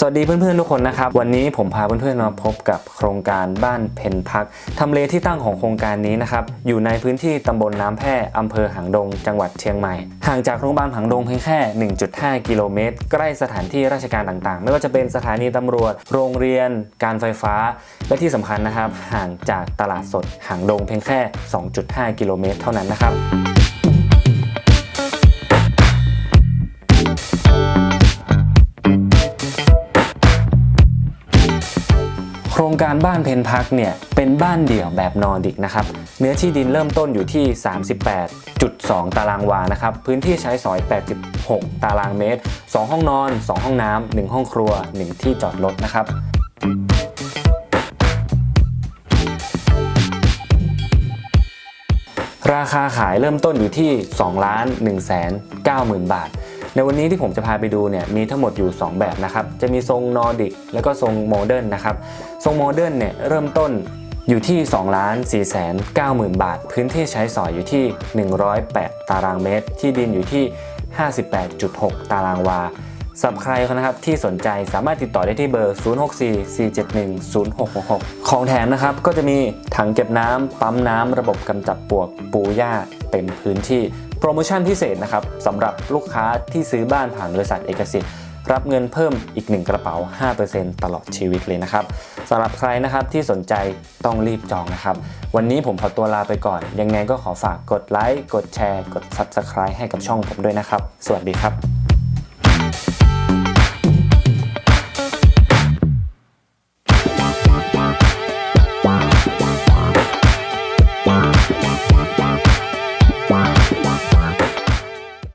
สวัสดีเพื่อนๆทุกคนนะครับ วันนี้ผมพาเพื่อนๆมาพบกับโครงการบ้านเพนพักทำเลที่ตั้งของโครงการนี้นะครับอยู่ในพื้นที่ตำบลน้ำแพร่อำเภอหางดง จังหวัดเชียงใหม่ ห่างจากโรงพยาบาลหางดงเพียงแค่ 1.5 กิโลเมตร ใกล้สถานที่ราชการต่างๆ ไม่ว่าจะเป็นสถานีตำรวจ โรงเรียน การไฟฟ้า และที่สำคัญนะครับ ห่างจากตลาดสดหางดงเพียงแค่ 2.5 กิโลเมตร เท่านั้นนะครับ ครงการบ้านเพนพักเนี่ยเป็นบ้านเดี่ยวแบบนอร์ดิกนะครับเนื้อที่ดินเริ่มต้นอยู่ที่ 38.2 ตารางวานะครับพื้นที่ใช้สอย 86 ตารางเมตร 2 ห้องนอน 2 ห้องน้ำ1ห้องครัว 1 ที่จอดรถนะครับราคาขายเริ่มต้นอยู่ที่2ล้าน1แสน9หมื่นบาท ในวันนี้ที่ผมจะพาไปดูเนี่ยมีทั้งหมดอยู่ 2 แบบนะครับ จะมีทรงนอร์ดิกแล้วก็ทรงโมเดิร์นนะครับ ทรงโมเดิร์นเนี่ยเริ่มต้นอยู่ที่2ล้าน4แสน9หมื่นบาท พื้นที่ใช้สอยอยู่ที่ 108 ตารางเมตร ที่ดินอยู่ที่ 58.6 ตารางวา สำหรับใครนะครับที่สนใจสามารถติดต่อได้ที่เบอร์ 0644710666 ของแถมนะครับก็จะมีถังเก็บน้ำปั๊มน้ำระบบกำจัดปวกปูหญ้าเต็มพื้นที่ โปรโมชั่นพิเศษนะครับสำหรับลูกค้าที่ซื้อบ้านผ่านบริษัทเอกสิทธิ์รับเงินเพิ่มอีก 1 กระเป๋า 5%ตลอดชีวิตเลยนะครับสำหรับใครนะครับที่สนใจต้องรีบจองนะครับ วันนี้ผมขอตัวลาไปก่อน ยังไงก็ขอฝากกดไลค์ กดแชร์ กด Subscribe ให้กับช่องผมด้วยนะครับ สวัสดีครับ